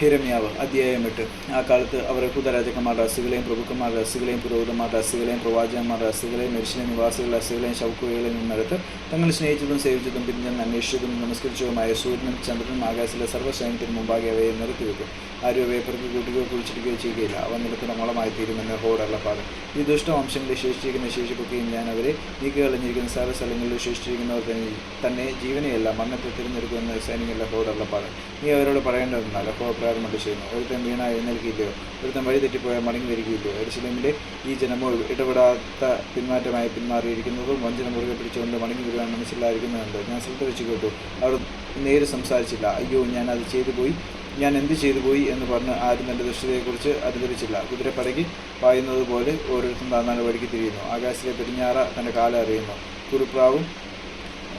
ഹിരമ്യാവ് അധ്യായം എട്ട്. ആ കാലത്ത് അവർ യഹൂദ രാജാക്കന്മാരുടെ അസുകളെയും പ്രഭുക്കന്മാരുടെ അസുകളെയും പുരോഹിതന്മാരുടെ അസുകളെയും പ്രവാചകന്മാരുടെ അസുകളെയും മനുഷ്യനെ നിവാസികളുടെ അസുകളെയും ശൗക്കുകളിൽ നിന്നെടുത്ത് തങ്ങൾ സ്നേഹിച്ചതും സേവിച്ചതും പിന്നെ അന്വേഷിച്ചതും നമസ്കരിച്ചതുമായ സൂര്യനും ചന്ദ്രനും ആകാശത്തിലെ സർവസൈന്യത്തിന് മുമ്പാകെ അവയെ നിർത്തിവെക്കും ആരും അവയെ പ്രതി കൂട്ടുകയോ കുഴിച്ചിടുകയോ ചെയ്യുകയില്ല. അവ നിലത്തിന് മോളമായി തീരുമെന്ന് ഹോടള്ളപ്പാട് ഈ ദുഷ്ടവംശങ്ങളിൽ ശേഷിച്ചിരിക്കുന്ന ശേഷിപ്പൊക്കെയും ഞാൻ അവരെ നീക്കികളഞ്ഞിരിക്കുന്ന സർവ സ്ഥലങ്ങളിൽ ശേഷിച്ചിരിക്കുന്നവർ തന്നെ തന്നെ ജീവനെയല്ല മണ്ണത്തെ തിരഞ്ഞെടുക്കുമെന്ന് സൈനികരുടെ ഹോടള്ളപ്പാട് നീ അവരോട് പറയേണ്ടതെന്നാൽ അഹോ പ്രാരംഭം ചെയ്യുന്നു. ഒരുത്തൻ വീണ എഴുന്നേൽക്കില്ലയോ ഒരുത്തൻ വഴി തെറ്റിപ്പോയാൽ മടങ്ങി വരികയില്ലയോ എരിശിലമിന്റെ ഈ ജനമോ ഇടപെടാത്ത പിന്മാറ്റമായി പിന്മാറിയിരിക്കുന്നതും വഞ്ചന മുറുകെ പിടിച്ചുകൊണ്ട് മടങ്ങി വരുവാൻ മനസ്സിലായിരിക്കുന്നുണ്ട് ഞാൻ ശ്രദ്ധ വെച്ച് കേട്ടു. അവർ നേരെ സംസാരിച്ചില്ല. അയ്യോ ഞാൻ അത് ചെയ്തു പോയി. ഞാൻ എന്ത് ചെയ്തു പോയി എന്ന് പറഞ്ഞ് ആരും തന്റെ ദുഷ്ടതയെക്കുറിച്ച് അനുകരിച്ചില്ല കുതിരപ്പടയ്ക്ക് പായുന്നത് പോലെ ഓരോരുത്തരും താന്നാണ് വഴിക്ക് തിരിയുന്നു. ആകാശത്തിലെ പെരിഞ്ഞാറ തന്റെ കാലം അറിയുന്നു. കുറുപ്രാവും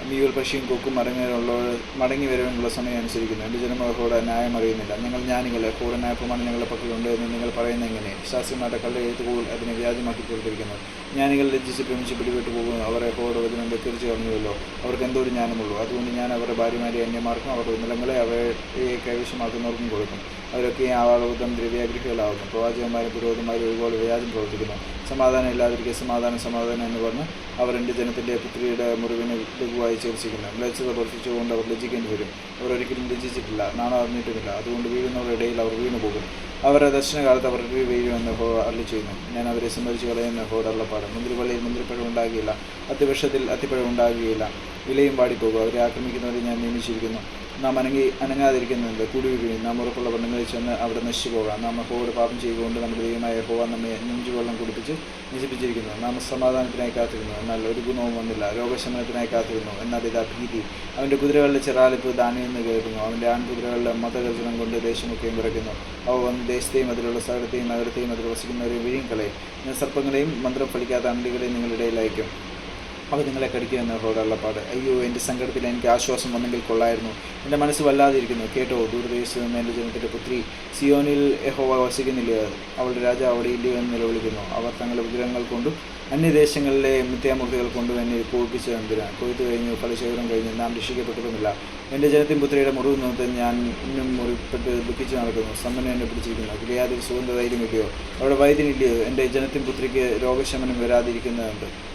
മീവൽ പക്ഷിയും കൊക്കും മടങ്ങിയുള്ള മടങ്ങി വരാനുള്ള സമയം അനുസരിക്കുന്നു എന്റെ ജനമോഹോട് ന്യായം അറിയുന്നില്ല. നിങ്ങൾ ജ്ഞാനികളെ കൂടെ ന്യായപ്രമാണം ഞങ്ങളുടെ പക്കലുണ്ട് എന്ന് നിങ്ങൾ പറയുന്ന എങ്ങനെ? ശാസ്ത്രിമാരുടെ കള്ള എഴുത്തുപോൽ അതിനെ വ്യാജമാക്കി തീർത്തിരിക്കുന്നു. ജ്ഞാനികൾ ലജ്ജിച്ച് പ്രേമിച്ച് പിടിപെട്ട് പോകുന്നു. അവരെ ഹോട് വചനം വെക്കരിച്ച് കളഞ്ഞുവല്ലോ അവർക്ക് എന്തോരം ജ്ഞാനമുള്ളൂ. അതുകൊണ്ട് ഞാൻ അവരുടെ ഭാര്യമാരെ അന്യമാർക്കും അവരുടെ നിലങ്ങളെ അവയെ കൈവശമാക്കുന്നവർക്കും കൊടുക്കും. അവരൊക്കെ ആവാളബുദ്ധം ദ്രവ്യാഗ്രഹികളാവുന്നു പ്രവാചകന്മാരും പുരോഹിതന്മാരും ഒരുപോലെ വ്യാജം പ്രവർത്തിക്കുന്നു. സമാധാനം ഇല്ലാതിരിക്കുക സമാധാനം സമാധാനം എന്ന് പറഞ്ഞ് അവർ എന്റെ ജനത്തിന്റെ പുത്രിയുടെ മുറിവിനെ ലഘുവായി ചികിത്സിക്കുന്നു ലജ്ജത പ്രവർത്തിച്ചുകൊണ്ട് അവർ ലജ്ജിക്കേണ്ടി വരും. അവർ ഒരിക്കലും ലജ്ജിച്ചിട്ടില്ല നാണം അറിഞ്ഞിട്ടുമില്ല അതുകൊണ്ട് വീഴുന്നവരുടെ ഇടയിൽ അവർ വീണു പോകും. അവരുടെ ദർശനകാലത്ത് അവർക്ക് വീഴുമെന്ന് ഹോ അരളി ചെയ്യുന്നു. ഞാൻ അവരെ സംബന്ധിച്ച് കളയുന്ന ഹോട് അള്ളപ്പാട് മുന്തിരിവള്ളിയിൽ മുന്തിരിപ്പഴം ഉണ്ടാകുകയില്ല അത്തിവൃക്ഷത്തിൽ അത്തിപ്പഴം ഉണ്ടാകുകയില്ല വിലയും പാടിപ്പോകും അവരെ ആക്രമിക്കുന്നവരെ ഞാൻ നിയമിച്ചിരിക്കുന്നു. നാം അനങ്ങി അനങ്ങാതിരിക്കുന്നുണ്ട്. കൂടി വീഴും നാം ഉറപ്പുള്ള പെണ്ണുങ്ങളിൽ ചെന്ന് അവിടെ നശിച്ചു പോകാം നാം ഹോട് പാപം ചെയ്തുകൊണ്ട് നമ്മുടെ ദൈവമായ ഹോവ നമ്മെ നെഞ്ചുവെള്ളം കുടിപ്പിച്ച് നശിപ്പിച്ചിരിക്കുന്നു. നാം സമാധാനത്തിനായി കാത്തിരുന്നു. എന്നാൽ ഒരു ഗുണവും വന്നില്ല. രോഗശമനത്തിനായി കാത്തിരുന്നു. എന്നാൽ ഇതാ ഭീതി. അവന്റെ കുതിരകളുടെ ചെറാലിപ്പ് ദാനിയെന്ന് കേൾക്കുന്നു. അവന്റെ ആൺകുതിരകളുടെ മതകർജനം കൊണ്ട് ദേശമൊക്കെയും വിറയ്ക്കുന്നു അവ വന്ന് ദേശത്തെയും അതിലുള്ള സ്ഥലത്തെയും നഗരത്തെയും അതിൽ വസിക്കുന്നവരെയും വിഴുങ്ങിക്കളയും. കളയും സർപ്പങ്ങളെയും മന്ത്രം ഫലിക്കാത്ത അണ്ടികളെയും നിങ്ങളുടെ ഇടയിലയക്കും അവ നിങ്ങളെ കടിക്കുക എന്ന റോഡള്ളപ്പാട് അയ്യോ എന്റെ സങ്കടത്തിൽ എനിക്ക് ആശ്വാസം വന്നെങ്കിൽ കൊള്ളായിരുന്നു. എന്റെ മനസ്സ് വല്ലാതിരിക്കുന്നു. കേട്ടോ ദൂരദേശത്ത് നിന്ന് എന്റെ ജനത്തിന്റെ പുത്രി സിയോനിൽ യഹോവ വസിക്കുന്നില്ല? അവളുടെ രാജാവ് അവിടെ ഇല്ലയോ എന്ന് നിലവിളിക്കുന്നു. അവർ തങ്ങളുടെ വിഗ്രഹങ്ങൾ കൊണ്ടും അന്യദേശങ്ങളിലെ മിഥ്യാമൂർത്തികൾ കൊണ്ടും എന്നെ കോപിപ്പിച്ചു എന്തിനാണ് കൊയ്ത്ത് കഴിഞ്ഞു ഫലശേഖരം കഴിഞ്ഞു നാം രക്ഷിക്കപ്പെട്ടതുമില്ല എന്റെ ജനത്തിൻ പുത്രിയുടെ മുറിവ് നിന്നത്തെ ഞാൻ ഇന്നും മുറിപ്പെട്ട് ദുഃഖിച്ച് നടക്കുന്നു. സമ്മനം എന്നെ പിടിച്ചിരിക്കുന്നു. ഗിലിയാദിൽ സുഗന്ധ ധൈര്യമില്ലയോ? അവിടെ വൈദ്യനില്ലയോ എന്റെ ജനത്തിൻ പുത്രിക്ക് രോഗശമനം വരാതിരിക്കുന്നുണ്ട്